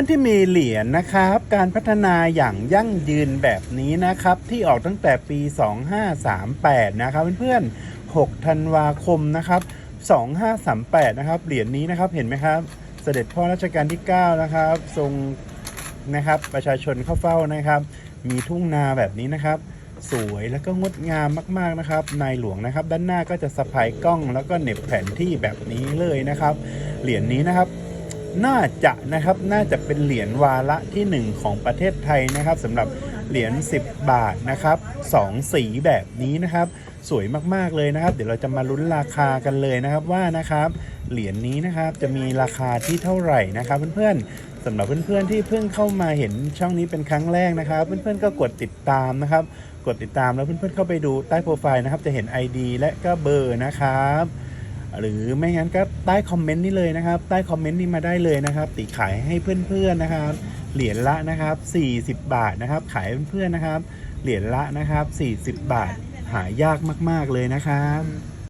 นที่มีเหรียญนะครับ การพัฒนาอย่างยั่งยืนแบบนี้นะครับ ที่ออกตั้งแต่ปี 2538 นะครับเพื่อนๆ6ธันวาคมนะครับ 2538 นะครับ เหรียญนี้นะครับเห็นไหมครับ เสด็จพ่อรัชกาลที่ 9 นะครับ ทรงนะครับประชาชนเข้าเฝ้านะครับ มีทุ่งนาแบบนี้นะครับ สวยแล้วก็งดงามมากๆนะครับนายหลวงนะครับ ด้านหน้าก็จะสะพายกล้องแล้วก็เหน็บแผนที่แบบนี้เลยนะครับ เหรียญนี้นะครับ น่าจะนะครับน่าจะเป็นเหรียญวาระที่หนึ่งของประเทศไทยนะครับสำหรับเหรียญ10 บาทนะครับสองสีแบบนี้นะครับ สวยมากๆเลยนะครับ เดี๋ยวเราจะมาลุ้นราคากันเลยนะครับว่านะครับเหรียญนี้นะครับจะมีราคาที่เท่าไหร่นะครับ เพื่อนๆสำหรับเพื่อนๆที่เพิ่งเข้ามาเห็นช่องนี้เป็นครั้งแรกนะครับ เพื่อนๆก็กดติดตามนะครับ กดติดตามแล้วเพื่อนๆเข้าไปดูใต้โปรไฟล์นะครับ จะเห็น ID และก็เบอร์นะครับ หรือไม่งั้นก็ใต้คอมเมนต์นี่เลยนะครับ ใต้คอมเมนต์นี่มาได้เลยนะครับ ติขายให้เพื่อนๆนะครับ เหรียญละนะครับ 40 บาทนะครับ ขายเพื่อนๆนะครับ เหรียญละนะครับ 40 บาท หายากมากๆเลยนะครับ